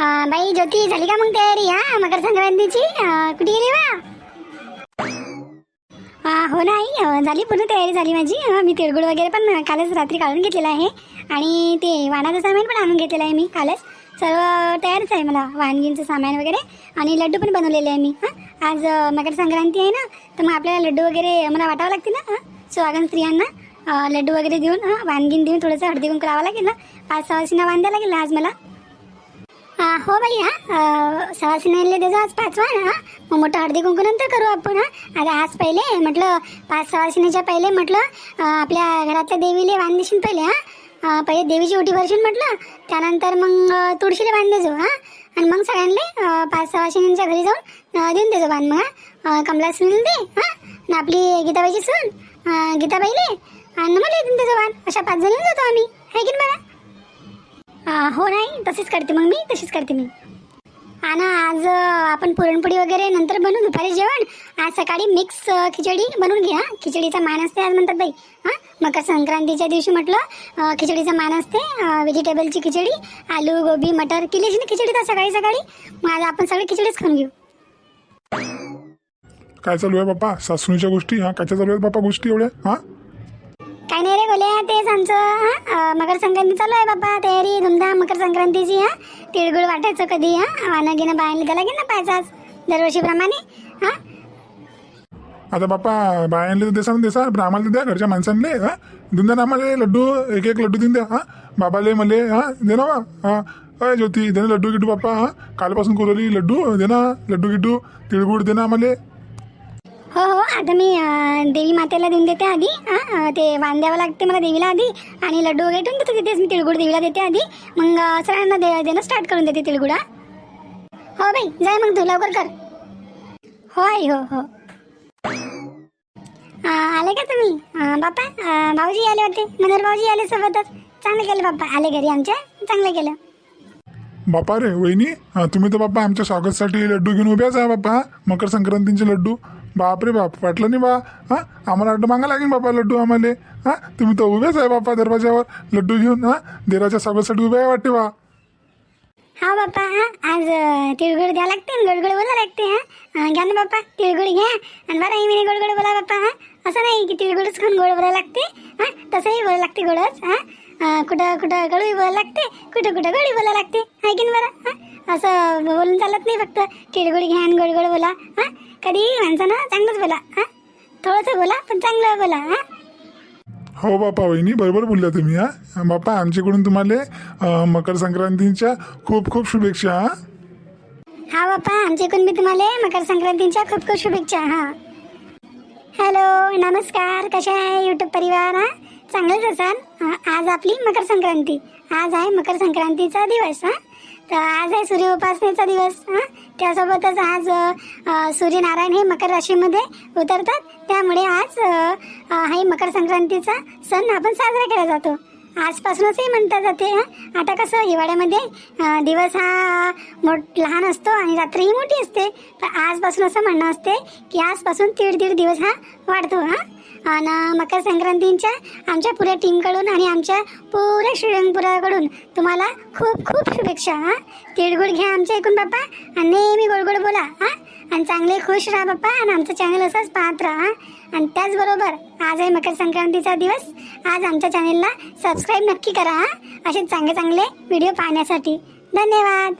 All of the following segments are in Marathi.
बाई ज्योती झाली का मग तयारी? हा मकर संक्रांतीची? कुठे गेली वा हो नाही झाली पूर्ण तयारी झाली माझी. मी तिळगुळ वगैरे पण कालच रात्री काढून घेतलेला आहे. आणि ते वाणाचं सामान पण आणून घेतलेलं आहे मी कालच. सर्व तयारच आहे मला वानगींचं सामान वगैरे. आणि लड्डू पण बनवलेले आहे मी हां. आज मकर संक्रांती आहे ना तर मग आपल्याला लड्डू वगैरे मला वाटावं लागते ना हां. सुहागन स्त्रियांना लड्डू वगैरे देऊन हां वानगीन देऊन थोडंसं हळदी कुंकू लावा लागेल ना. पाच सहा वाजता वांद्या लागेल ना आज मला. हो बाई हा. सवासिनीले देजो आज पाचवा ना मग मोठं हळदी कुंकू नंतर करू आपण हा. आता आज पहिले म्हटलं पाच सवासिनीच्या पहिले म्हटलं आपल्या घरातल्या देवीले वाण पहिले हा. पहिले देवीची ओटी भरशील म्हटलं. त्यानंतर मग तुळशीला वाण देजो हा. आणि मग सगळ्यांना पाच पाच सवासिनींच्या घरी जाऊन देऊन देजो बांध मग कमला सुनील दे हा. आणि आपली गीताबाईची सून गीताबाईले. आणि मला देऊन देजो बांध अशा पाच जणी जातो आम्ही. आहे की नाही हो नाही तशीच करते मग मी तशीच करते मी. आणि आज आपण पुरणपोळी वगैरे नंतर बनवू दुपारी जेवण. आज सकाळी मिक्स खिचडी बनवून घ्या खिचडीचा मान असते आज म्हणतात बाई हां. मकर संक्रांतीच्या दिवशी म्हटलं खिचडीचा मान असते व्हेजिटेबलची खिचडी आलू गोबी मटर केली ना खिचडी तर सकाळी सकाळी? मग आज आपण सगळी खिचडीच खाऊन घेऊ. काय चालू आहे बाप्पा? सासूच्या गोष्टी हां? काय चालू आहे बाप्पा गोष्टी एवढ्या हां? काय नाही रे गोल्या तेच आमचं मकर संक्रांती चालू आहे बाबा तयारी धुमधाम मकर संक्रांतीची हा? तिळगुळ वाटायचं कधी हा? वानं घेणं बाहेर गेला की ना दरवर्षी दरवर्षीप्रमाणे हा? आता बाप्पा बायांना तर देसा देसा पण आम्हाला तर द्या घरच्या माणसांले हा? देऊन ना आम्हाला लड्डू एक एक लड्डू देऊन द्या हा? बाबाले मले हा? दे ना बा हा? अय ज्योती दे ना लड्डू गिड्डू बाप्पा हा? कालपासून कोरवली लड्डू दे ना लड्डू गिड्डू तिळगुळ दे ना आम्हाला हो हो आता मी देवी मातेला देऊन देते आधी हां ते वाण द्यावं लागते मला देवीला आधी आणि लड्डू वगैरे ठेवून देतो तिथेच मी तिळगुळ देवीला देते आधी मग सरांना सगळ्यांना दे देणं स्टार्ट करून देते तिळगुळा हो. बाई जाय मग तू लवकर कर. हो आई हो हो. आले का तुम्ही? बापा बाप्पा भाऊजी आले होते मनोहर भाऊजी आले सोबतच. चांगलं केलं बाप्पा आले घरी आमच्या चांगलं केलं. बापा रे वहिनी तुम्ही तर बाप्पा आमच्या स्वागतसाठी लड्डू घेऊन उभ्याच आहे बाप्पा मकर संक्रांतीचे लड्डू. बाप रे बाप वाटलं नाही बा? हा? आम्हाला लड्डू मागा लागेल बापा लड्डू आम्हाला. हा? तुम्ही तर उभेच आहे बाप्पा दरवाज्यावर. लड्डू घेऊन हा? देराच्या स्वागतासाठी उभे आहे वाटते बा. हा बाप्पा हा? आज तिळगुळ द्या लागते आणि गोडगोड बोला लागते हा? घ्या ना बाप्पा तिळगुळ घ्या. आणि बरं मी गोडगोड बोला बाप्पा हा? असं नाही की तिळगुळच खाऊन गोड बोला लागते हा? तसंही बोला लागते गोडच हा? कुठं कुठं गळूही बोला लागते कुठं कुठं गळी बोला लागते. हाय की बरं हा? असं बोलून चालत नाही फक्त. तिळगुळ घ्या आणि गोड गोड बोला हा? कधी माणसानं चांगलंच बोला हा? थोडंसं बोला पण चांगलं बोला हा? हो बापा वहिनी बरोबर बोलल्या तुम्ही हा? बापा आमच्याकडून तुम्हाला मकर संक्रांतीच्या खूप खूप शुभेच्छा हा? हा बाप्पा आमच्याकडून मी तुम्हाला मकर संक्रांतीच्या खूप खूप शुभेच्छा हा? हॅलो नमस्कार कशा आहे युट्यूब परिवार हा? चांगलंच असाल? हा, आज आपली मकर संक्रांती. आज आहे मकर संक्रांतीचा दिवस हा? तर आज आहे सूर्य उपासनेचा दिवस हा? त्यासोबतच आज सूर्यनारायण हे मकर राशीमध्ये उतरतात. त्यामुळे आज अ, हा मकर संक्रांतीचा सण आपण साजरा केला जातो. आजपासूनचही म्हणता जाते आता कसं हिवाळ्यामध्ये दिवस हा मोठ लहान असतो आणि रात्र ही मोठी असते. पण आजपासून असं म्हणणं असते की आजपासून दीड दीड दिवस हा वाढतो हा? आणि मकर संक्रांतीच्या आमच्या पुऱ्या टीमकडून आणि आमच्या पुऱ्या श्रीरंगपुराकडून तुम्हाला खूप खूप शुभेच्छा हा? तिळगुळ घ्या आमच्या ऐकून बाप्पा आणि नेहमी गोडगोड बोला हा? आणि चांगले खुश राहा बाप्पा आणि आमचं चॅनल असंच पाहत राहा आणि त्याचबरोबर आज आहे मकर संक्रांतीचा दिवस आज आमच्या चॅनेलला सबस्क्राईब नक्की करा हा. असे चांगले चांगले व्हिडिओ पाहण्यासाठी. धन्यवाद.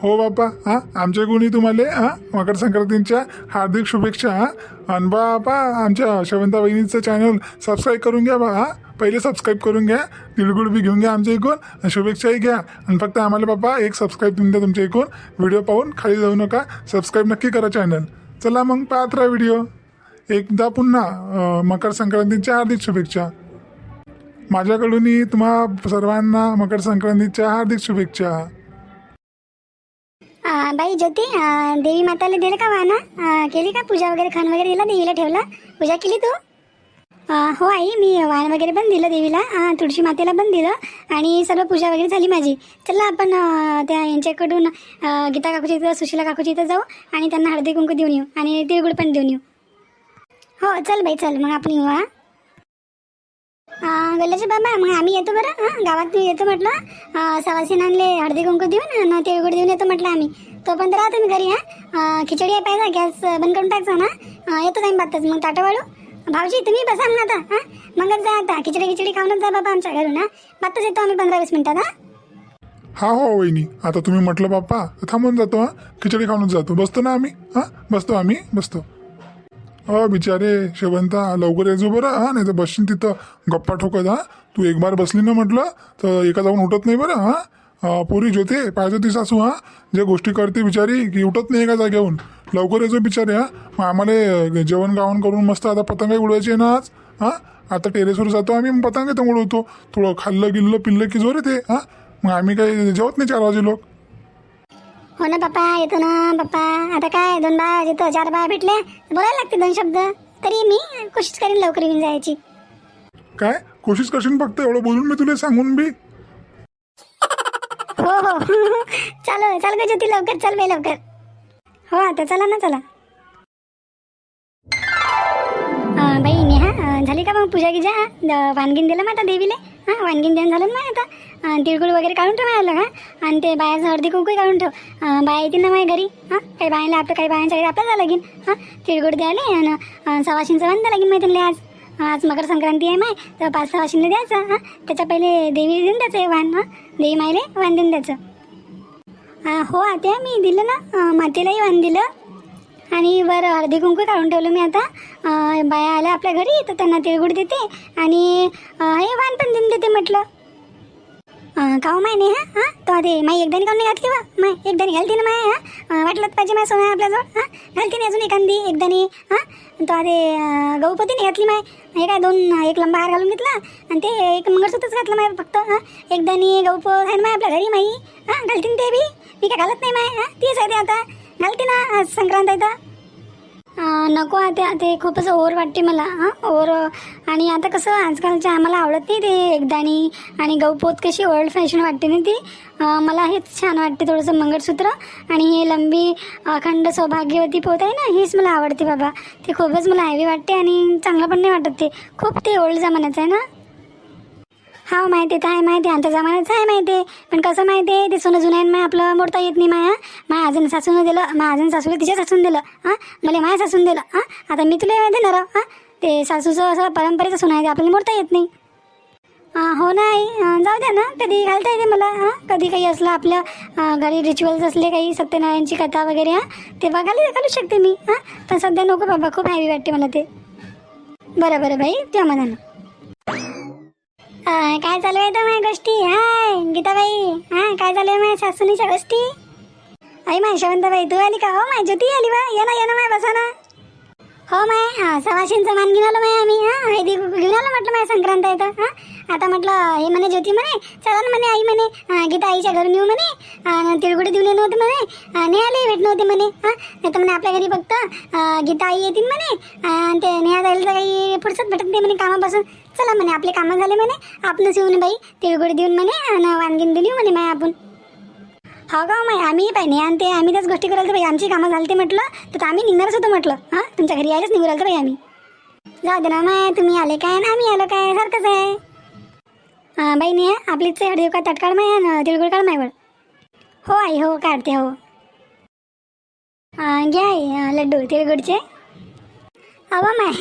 हो बापा हा. आमच्याकडूनही तुम्हाला हा. मकर संक्रांतीच्या हार्दिक शुभेच्छा हा. आणि बापा आमच्या शवंता बहिणीचं चॅनल सबस्क्राईब करून घ्या बा हा. पहिले सबस्क्राईब करून घ्या. तिळगुळ बी घेऊन घ्या आमच्या ऐकून आणि शुभेच्छाही घ्या. आणि फक्त आम्हाला बापा एक सबस्क्राईब देऊन द्या तुमच्या ऐकून व्हिडिओ पाहून खाली जाऊ नका. सबस्क्राईब नक्की करा चॅनल चला मग पाहत राहा व्हिडिओ एकदा पुन्हा मकर संक्रांतीच्या हार्दिक शुभेच्छा. माझ्याकडूनही तुम्हा सर्वांना मकर संक्रांतीच्या हार्दिक शुभेच्छा. बाई ज्योती देवी माताला दिलं का वाना केली का पूजा वगैरे खण वगैरे दिला देवीला ठेवला? पूजा केली तू? हो आई मी वाण वगैरे पण दिलं देवीला तुळशी मातेला पण दिलं आणि सर्व पूजा वगैरे झाली माझी. चला आपण त्या यांच्याकडून गीता काकूच्या इथं सुशीला काकूच्या इथं जाऊ आणि त्यांना हळदी कुंकू देऊन येऊ आणि तिळगुळ पण देऊन येऊ. हो चल बाई चल. मग आपण येऊ हा. गल्ल्याचे बाबा मग आम्ही येतो बरं हां. गावात मी येतो म्हटलं. अं, सवासिनांले हळदी कुंकू देऊन आणि तिळगुळ देऊन येतो म्हटलं आम्ही. तोपर्यंत राहतो मी घरी हां. खिचडी आहे पाहिजे गॅस बंद करून टाकचा ना येतो टाईम बाबतच मग ताटा वाळू. भाऊजी तुम्ही बसा ना आता हां. मगच जा आता. खिचडी खिचडी खाऊनच जा बाबा आमच्या घरून हां. बातच येतो आम्ही पंधरा वीस मिनिटात हां. हा हो वहिनी. आता तुम्ही म्हटलं बाप्पा थांबून जातो हा. खिचडी खाऊनच जातो. बसतो ना आम्ही हां. बसतो आम्ही बसतो. अ बिचारे शेवंता लवकर येजो बरं. हा नाही तर बसशील तिथं. गप्पा ठोकत हां. तू एक बार बसली ना म्हटलं तर एका जाऊन उठत नाही बरं हां. पुरी पोरी जोते पाहिजे ती सासू हां. जे गोष्टी करते बिचारी की उठत नाही एका जागेहून लवकर येजो बिचारे हां. मग आम्हाला जेवण गावण करून मस्त आता पतंग उडवायची आहे ना आज हा. आता टेरेसवर जातो आम्ही पतंग तर उडवतो. थोडं खाल्लं गिल्लं पिल्लं की जोर येते हां. मग आम्ही काही जेवत नाही चार वाजे लोक. हो ना पप्पा येतो ना पप्पा. आता काय दोन बाया येतो चार बाया भेटल्या. बोलायला लागते दोन शब्द. तरी मी कोशिश करीन लवकर येऊन जायची. काय? कोशिश करशील फक्त? एवढं बोलून मी तुला सांगून बी. हो हो. चालो चाल ग ज्योती लवकर. चल बाई लवकर. हो आता चला ना चला. अं, बाई नेहा अं, झाली का मग पूजा गिजा द- वानगीन दिलं मग आता देवीले? हां वानगीन देणं झालं ना आता. तिळगुळ वगैरे काढून ठेव आलं का आणि ते बायाचं हळदी कुंकू काढून ठेव. बाया येतील ना माझ्या घरी हां. काही बायांना आपलं काही बायांच्या घरी आपल्याला लागेल हां. तिळगुळ द्यायला आणि सवाशींचं वांदा लागेल माहिती त्यांना आज. आज मकर संक्रांती आहे माय तर पाच सहा वाशिंला द्यायचं हां. त्याच्या पहिले देवी देऊन द्यायचं आहे वाण हां. देवी मायले वाण देऊन द्यायचं. हो आता मी दिलं ना मातेलाही वाण दिलं. आणि वर हळदी कुंकू काढून ठेवलं मी आता. बाया आल्या आपल्या घरी तर त्यांना तिळगुळ देते आणि हे वाण पण देऊन देते म्हटलं. अं, माय नाही हा? हां तो आधी माई एकदा काऊन नाही घातली वा? माय एकदा घालते ना माय हां? वाटलं पाहिजे माय सोना आपल्याजवळ हां? घालते नाही अजून एखादी एकदानी हां? तो आधी गौपतीने घातली माय. हे काय दोन एक लंबा हार घालून घेतला आणि ते एक मंगळसूत्रच घातलं माय फक्त हां? एकदानी गौप आहे ना माय आपल्या घरी माई हां? घालते ते बी. मी काय घालत नाही माय हां? तीच आहे ते आता. घालते ना आज संक्रांत आहे तर? नको आता ते खूपच ओवर वाटते मला हां. ओवर आणि आता कसं आजकालच्या आम्हाला आवडत नाही ते एकदाणी आणि गौपोत कशी ओल्ड फॅशन वाटते ना ती. मला हेच छान वाटते थोडंसं मंगळसूत्र. आणि हे लंबी अखंड सौभाग्यवती पोत आहे ना हेच मला आवडते बाबा. ते खूपच मला हॅवी वाटते आणि चांगलं पण नाही वाटत ते. खूप ते ओल्ड जमान्याचं आहे ना. हा माहिती काय माहिती. आहे आमच्या जमान्याचं आहे माहिती. आहे पण कसं माहिती आहे ते सोनं जुनं आहे आपलं मोडता येत नाही माया. माया अजून सासून दिलं माया अजून सासूला तिच्या सासून दिलं. हां? मला माया सासून दिलं. हां? आता मी तुला माहिती देणार हां? ते सासूचं असं परंपरेचं सोनं आहे ते आपल्याला मोडता येत नाही. हो नाही आई. जाऊ द्या ना. कधी घालता येते मला हां? कधी काही असलं आपल्या घरी रिच्युअल्स असले काही सत्यनारायणची कथा वगैरे हां? तेव्हा घालू घालू शकते मी हां? पण सध्या नको बाबा. खूप हॅवी वाटते मला ते. बरं बरं बाई. त्या मनानं काय चालू आहे तर माझ्या गोष्टी? हाय गीताबाई. हा काय चालू आहे माझ्या सासूनीच्या गोष्टी? आई माय शवंताबाई तू आली का? हो माझी ज्योती आली बा. ये ना ये ना माय बसा ना हो माय हा सवाशींचं मान घेऊन आलो माय आम्ही हा हळदी घेऊन आलो म्हटलं माय संक्रांत आहे तर हा. आता म्हटलं हे म्हणे ज्योती म्हणे चला ना म्हणे आई म्हणे गीता आईच्या घरून येऊ म्हणे तिळगुडे तिळगुडी देऊन येणं होते म्हणे अन् नेहालाही भेटणं होते म्हणे हा. नाही तर म्हणे आपल्या घरी फक्त गीता आई येतील म्हणे आणि ते नेहा जायला तर काही पुढचंच भेटत नाही म्हणे कामापासून. चला म्हणे आपले कामं झाले म्हणे आपणच येऊन बाई तिळगुडी देऊन म्हणे आणि वानगीन देऊन येऊ म्हणे माय आपण. हो का माय आम्ही पाहिजे नाही आणि ते आम्ही त्याच गोष्टी करायला पाहिजे आमची कामं झाली ते म्हटलं तर आम्ही निघणारच होतो म्हटलं. हां? तुमच्या घरी यायलाच निघू राहिलं आम्ही. जाऊ दे ना माय तुम्ही आले काय ना आम्ही आलो काय? सारखंच आहे? हां बाई नाही आपलीच हळदी का तटकाळ माय ना तिळगुळ काढ मायवळ हो आई हो काढते हो. हां घ्या आई लड्डू तिळगुडचे अवा माय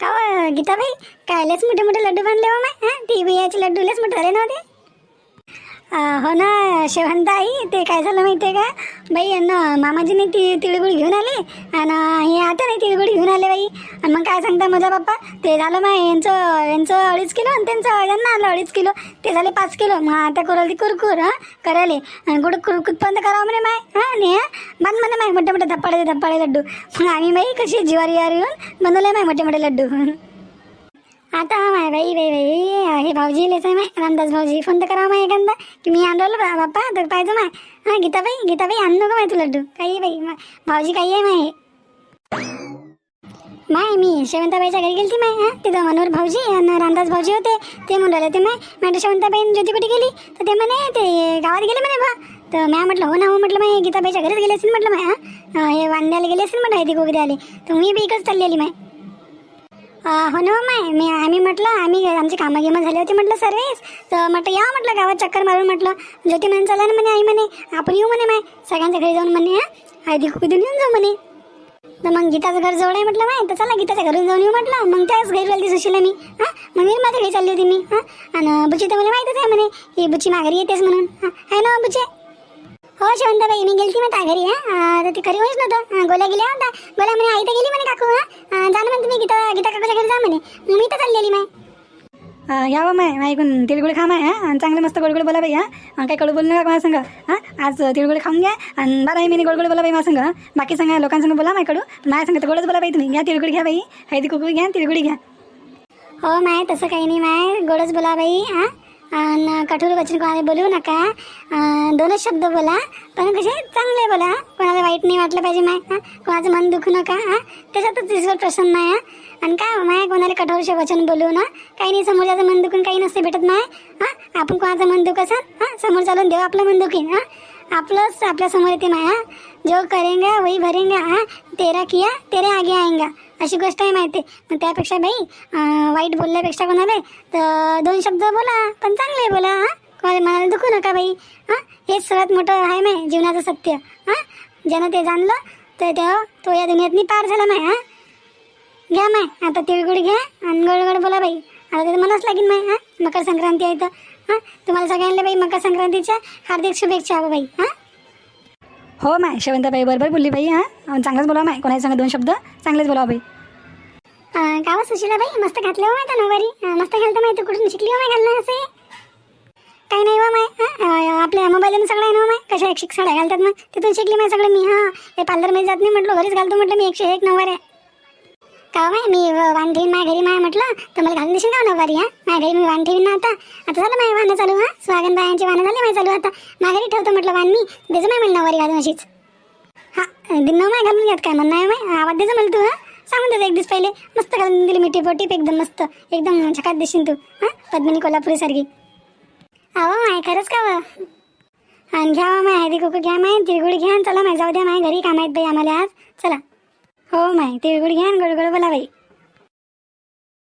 का हो, गीताबाई? कायलेच मोठे मोठे लड्डू बांधले हो माय हां? ती बियाचे लड्डू लयच मोठे झाले नव्हते हो ते. हो ना शेवंताई ते काय झालं माहिती आहे का? बाई यांना मामाजीने ती तिळगुळ घेऊन आले आणि हे आता नाही तिळगुळ घेऊन आले बाई. आणि मग काय सांगता माझा बाप्पा ते झालं माय यांचं यांचं अडीच किलो आणि त्यांचं यांना आलं अडीच किलो. ते झाले पाच किलो. मग आता करायला ती कुरकुर हां करायले. आणि कुठं कुरकुत पण करावं म्हणे माय हां नाही हां बंद म्हणा माय मोठे मोठे धप्पाडे धप्पाडे लड्डू. मग आम्ही माई कशी जिवारी येऊन बनवले माय मोठे मोठे लड्डू. आता माय बाई बाई बाई हे भाऊजी लेच आहे माय रामदास भाऊजी फोन तर करा माय एखादा की मी आणलं बा बाप्पा तर पाहिजे माय. हां गीताबाई गीताबाई आणू का माय तू लड्डू. काही बाई भाऊजी काही आहे माय. माय मी शेवंताबाईच्या घरी गेली माय हां तिथं मनोहर भाऊजी आणि रामदास भाऊजी होते. ते म्हणून राहिले ते माय माझ्या शेवंताबाई ज्योती कुठे गेली? तर ते म्हणे ते गावात गेले म्हणे बा. तर मॅ म्हटलं हो ना हो म्हटलं माय गीताबाईच्या घरीच गेले असेल म्हटलं माय हां. हे वांद्याला गेले असेल म्हटलं हे ती गोगरी आली. तर मी बी इकडंच चाललेली माय. हो ना हो, माय. मी आम्ही म्हटलं आम्ही आमची कामं गिमं झाली होती म्हटलं सर्वेस तर म्हटलं या म्हटलं गावात चक्कर मारून म्हटलं ज्योती म्हणे चला ना म्हणे आई म्हणे आपण येऊ म्हणे माय. सगळ्यांच्या घरी जाऊन म्हणे हा. हळदी कुकू देऊन येऊन जाऊ म्हणे. तर मग गीताचं घर जवळ आहे म्हटलं माय. तर चला गीताच्या घरून जाऊन येऊ म्हटलं. मग त्याच घरी राहिली सुशीला मी हा. मग माझ्या घरी चालली होती मी हां. आणि बुची तर मला माहीतच आहे म्हणे ही बुची माघारी येतेच म्हणून हां. आहे ना बुचे हो शिवंताबाई मी गेलती मग घरी हा. तर ती खरी होईच नव्हतं गोल्या गेल्या होता. गोल्या म्हणे आई तर गेली म्हणे काकू हा. म्हणते मी गीता गीता काकूच्या घरी जा म्हणे. मी तर चालली आली माय. अं, या माय ऐकून तिळगुळ खा माय हा. चांगलं मस्त गोडगोड बोला बाई हा. काही कडू बोलू नका माझ्या संग हा. आज तिळगुळ खाऊन घ्या आणि बाराही महिने गोडगोड बोला बाई माझ्या संग. बाकी संग लोकांसंग बोला माय कडू माझ्या संग तर गोडच बोला बाई तुम्ही. घ्या तिळगुळ घ्या बाई हळदी कुकू घ्या तिळगुळी घ्या. हो माय तसं काही नाही माय गोडच बोला बाई हा. आणि कठोर वचन कोणाला बोलू नका. दोनच शब्द बोला पण कसे चांगले बोला. कोणाला वाईट नाही वाटलं पाहिजे माय हां? कोणाचं मन दुखू नका हा? त्याच्यातच ईश्वर प्रसन्न नाही हा. आणि काय माया माय कोणाला कठोर वचन बोलू ना? काही नाही समोरच्याचं मन दुखून काही नसते भेटत माय हा? आपण कोणाचं मन दुख हां हा? समोर चालून देऊ आपलं मन दुखीन हा? आपलंच आपल्यासमोर येते माय जो करेंगा वही भरेंगा हा? तेरा किया तेरे आगे आएंगा. अशी गोष्ट आहे माहिती. मग त्यापेक्षा बाई वाईट बोलल्यापेक्षा कोणाला? तर दोन शब्द बोला पण चांगले बोला हा? कोणाला मनाला दुखू नका बाई हा? हेच सर्वात मोठं आहे माय जीवनाचं सत्य हा? ज्यानं ते जाणलं तर तेव्हा तो या दुनियातनी पार झाला माय हा? घ्या माय आता तिळगुळ घ्या आणि गडगड बोला बाई. आता ते मनच लागेल माय हा? मकर संक्रांती आहे तर हा? तुम्हाला सगळ्यांना बाई मकर संक्रांतीच्या हार्दिक शुभेच्छा हो बाई हा? हो माय. शेवंताबाई बरोबर बोलली बाई हां. चांगलंच बोला माय. कोणाही सांगा दोन शब्द? चांगलेच बोला बाई. काय हो का सुशीला बाई मस्त घातलं हो माय तर नऊवारी. मस्त घालतं माहिती कुठून शिकली हो माय घालणं असे? काही नाही वा माय. आपल्या मोबाईलवरून सगळं आहे ना हो, माय? कशा एकशे एक साड्या घालतात मग? तिथून शिकली माय सगळं मी हा. हे पार्लरमध्ये जात नाही म्हटलं घरीच घालतो म्हटलं मी एकशे एक नऊवारी का माय? मी व- वाण ठेवीन माझ्या घरी माय म्हटलं तर मला घालून देशील का हो हा? माझ्या घरी मी वाण ठेवीन ना आता. आता झालं माझ्या वाहनं चालू हा? स्वागन बायांची वाहनं झाली माय चालू आता. माझ्या घरी ठेवतो म्हटलं वाण मी. देजो माय मला नऊवारी घालून अशीच. हा दिन माय घालून घ्यात काय म्हणणं आहे माय? आवाज देजो मला तू हा? सांगून देतो एक दिवस पहिले. मस्त घालून दिली मिठी पोटीप एकदम मस्त. एकदम झकात देशील तू हा? पद्मिनी कोल्हापुरी सारखी. अहो माय खरंच का व? आणि घ्या माय हळदी कुकू घ्या माय तिळगुळ घ्या. चला माय जाऊ द्या माय घरी काम आहेत बाई आम्हाला आज. चला. हो माय तिळगुळ घ्या आणि गोड बोला